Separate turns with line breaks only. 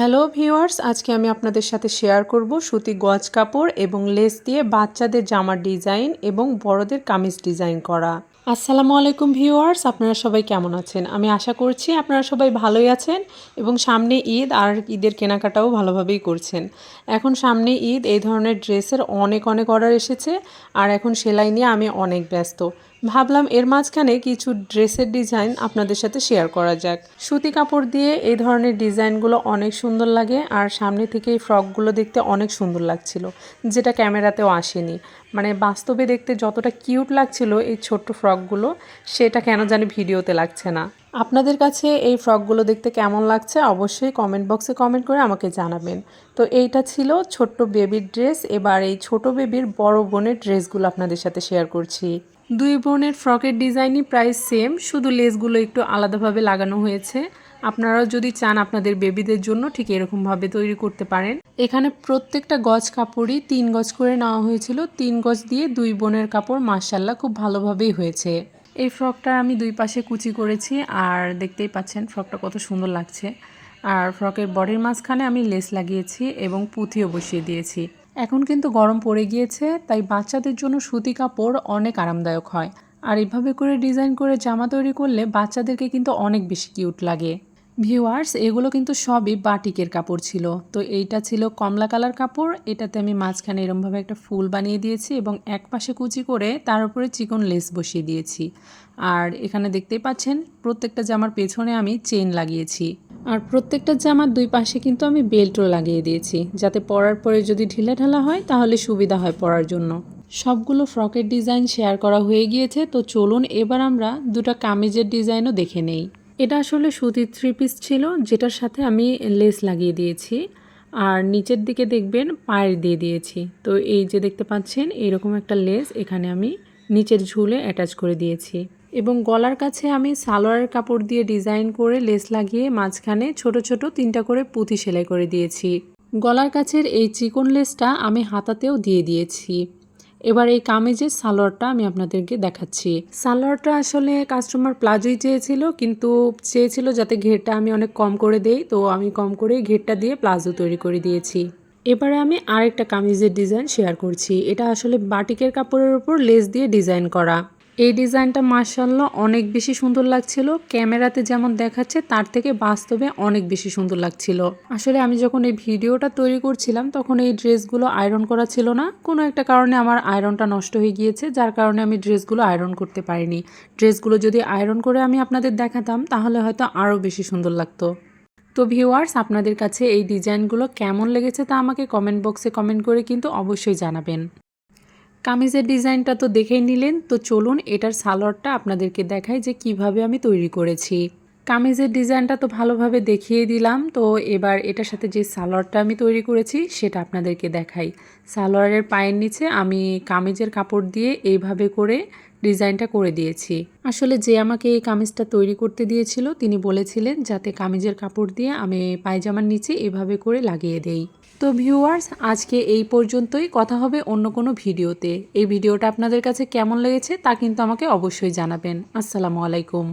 Hello viewers আজকে আমি আপনাদের সাথে শেয়ার করব সুতি গজ কাপড় এবং লেস দিয়ে বাচ্চাদের জামার ডিজাইন এবং বড়দের কামিজ ডিজাইন করা। আসসালামু আলাইকুম ভিউয়ার্স আপনারা সবাই কেমন আছেন? আমি আশা করছি আপনারা সবাই ভালোই আছেন এবং সামনে ঈদ আর ঈদের কেনাকাটাও ভালোভাবেই করছেন। এখন সামনে ঈদ, এই ধরনের ড্রেসের অনেক অনেক অর্ডার এসেছে। আর এখন সেলাই নিয়ে আমি অনেক ব্যস্ত। ভাবলাম এর মাঝখানে কিছু ড্রেসের ডিজাইন আপনাদের সাথে শেয়ার করা যাক। সুতি কাপড় দিয়ে এই ধরনের ডিজাইনগুলো অনেক সুন্দর লাগে আর সামনে থেকে এই ফ্রকগুলো দেখতে অনেক সুন্দর লাগছিল, যেটা ক্যামেরাতেও আসেনি। মানে বাস্তবে দেখতে যতটা কিউট লাগছিল এই ছোট্ট ফ্রকগুলো, সেটা কেন জানি ভিডিওতে লাগছে না। আপনাদের কাছে এই ফ্রকগুলো দেখতে কেমন লাগছে অবশ্যই কমেন্ট বক্সে কমেন্ট করে আমাকে জানাবেন। তো এইটা ছিল ছোট্ট বেবির ড্রেস এবার এই ছোট বেবির বড় বোনের ড্রেসগুলো আপনাদের সাথে শেয়ার করছি। দুই বোনের ফ্রকের ডিজাইনই প্রায় সেম শুধু লেসগুলো একটু আলাদাভাবে লাগানো হয়েছে। আপনারাও যদি চান আপনাদের বেবিদের জন্য ঠিক এরকমভাবে তৈরি করতে পারেন। এখানে প্রত্যেকটা গজ কাপড়ই তিন গজ করে নেওয়া হয়েছিল। তিন গজ দিয়ে দুই বোনের কাপড় মার্শাল্লাহ খুব ভালোভাবেই হয়েছে। এই ফ্রকটা আমি দুই পাশে কুচি করেছি আর দেখতেই পাচ্ছেন ফ্রকটা কত সুন্দর লাগছে। আর ফ্রকের বডির মাঝখানে আমি লেস লাগিয়েছি এবং পুঁথিও বসিয়ে দিয়েছি। এখন কিন্তু গরম পড়ে গিয়েছে, তাই বাচ্চাদের জন্য সুতি কাপড় অনেক আরামদায়ক হয়। আর এভাবে করে ডিজাইন করে জামা তৈরি করলে বাচ্চাদেরকে কিন্তু অনেক বেশি কিউট লাগে। ভিউয়ার্স, এগুলো কিন্তু সবই বাটিকের কাপড় ছিল। তো এইটা ছিল কমলা কালার কাপড়, এটাতে আমি মাঝখানে এরমভাবে একটা ফুল বানিয়ে দিয়েছি এবং এক পাশে কুচি করে তার উপরে চিকন লেস বসিয়ে দিয়েছি। আর এখানে দেখতেই পাচ্ছেন, প্রত্যেকটা জামার পেছনে আমি চেন লাগিয়েছি। আর প্রত্যেকটা জামার দুই পাশে কিন্তু আমি বেল্টও লাগিয়ে দিয়েছি, যাতে পরার পরে যদি ঢিলা ঢালা হয় তাহলে সুবিধা হয় পরার জন্য। সবগুলো ফ্রকের ডিজাইন শেয়ার করা হয়ে গিয়েছে, তো চলুন এবার আমরা দুটো কামিজের ডিজাইনও দেখে নেই। এটা আসলে সুতির থ্রি পিস ছিল, যেটার সাথে আমি লেস লাগিয়ে দিয়েছি, আর নিচের দিকে দেখবেন পায়ের দিয়ে দিয়েছি। তো এই যে দেখতে পাচ্ছেন, এরকম একটা লেস এখানে আমি নিচের ঝুলে অ্যাটাচ করে দিয়েছি। এবং গলার কাছে আমি সালোয়ারের কাপড় দিয়ে ডিজাইন করে লেস লাগিয়ে মাঝখানে ছোট ছোট তিনটা করে পুঁথি সেলাই করে দিয়েছি। গলার কাছের এই চিকন লেসটা আমি হাতাতেও দিয়ে দিয়েছি। এবার এই কামিজের সালোয়ারটা আমি আপনাদেরকে দেখাচ্ছি। সালোয়ারটা আসলে কাস্টমার প্লাজোই চেয়েছিল, কিন্তু চেয়েছিল যাতে ঘেরটা আমি অনেক কম করে দেই, তো আমি কম করে ঘেরটা দিয়ে প্লাজো তৈরি করে দিয়েছি। এবারে আমি আরেকটা কামিজের ডিজাইন শেয়ার করছি। এটা আসলে বাটিকের কাপড়ের উপর লেস দিয়ে ডিজাইন করা। এই ডিজাইনটা মার্শাল্লাহ অনেক বেশি সুন্দর লাগছিল। ক্যামেরাতে যেমন দেখাচ্ছে, তার থেকে বাস্তবে অনেক বেশি সুন্দর লাগছিল। আসলে আমি যখন এই ভিডিওটা তৈরি করছিলাম, তখন এই ড্রেসগুলো আয়রন করা ছিল না। কোনো একটা কারণে আমার আয়রনটা নষ্ট হয়ে গিয়েছে, যার কারণে আমি ড্রেসগুলো আয়রন করতে পারিনি। ড্রেসগুলো যদি আয়রন করে আমি আপনাদের দেখাতাম, তাহলে হয়তো আরও বেশি সুন্দর লাগতো। তো ভিউয়ার্স, আপনাদের কাছে এই ডিজাইনগুলো কেমন লেগেছে তা আমাকে কমেন্ট বক্সে কমেন্ট করে কিন্তু অবশ্যই জানাবেন। কামিজের ডিজাইনটা তো দেখেই নিলেন, তো চলুন এটার সালোয়ারটা আপনাদেরকে দেখাই যে কীভাবে আমি তৈরি করেছি। কামিজের ডিজাইনটা তো ভালোভাবে দেখিয়ে দিলাম। তো এবার এটার সাথে যে সালোয়ারটা আমি তৈরি করেছি, সেটা আপনাদেরকে দেখাই। সালোয়ারের পায়ের নিচে আমি কামিজের কাপড় দিয়ে এইভাবে করে ডিজাইনটা করে দিয়েছি। আসলে যে আমাকে এই কামিজটা তৈরি করতে দিয়েছিল, তিনি বলেছিলেন যাতে কামিজের কাপড় দিয়ে আমি পায়জামার নিচে এভাবে করে লাগিয়ে দেই। তো ভিউয়ার্স, আজকে এই পর্যন্তই। কথা হবে অন্য কোনো ভিডিওতে। এই ভিডিওটা আপনাদের কাছে কেমন লেগেছে তা কিন্তু আমাকে অবশ্যই জানাবেন। আসসালামু আলাইকুম।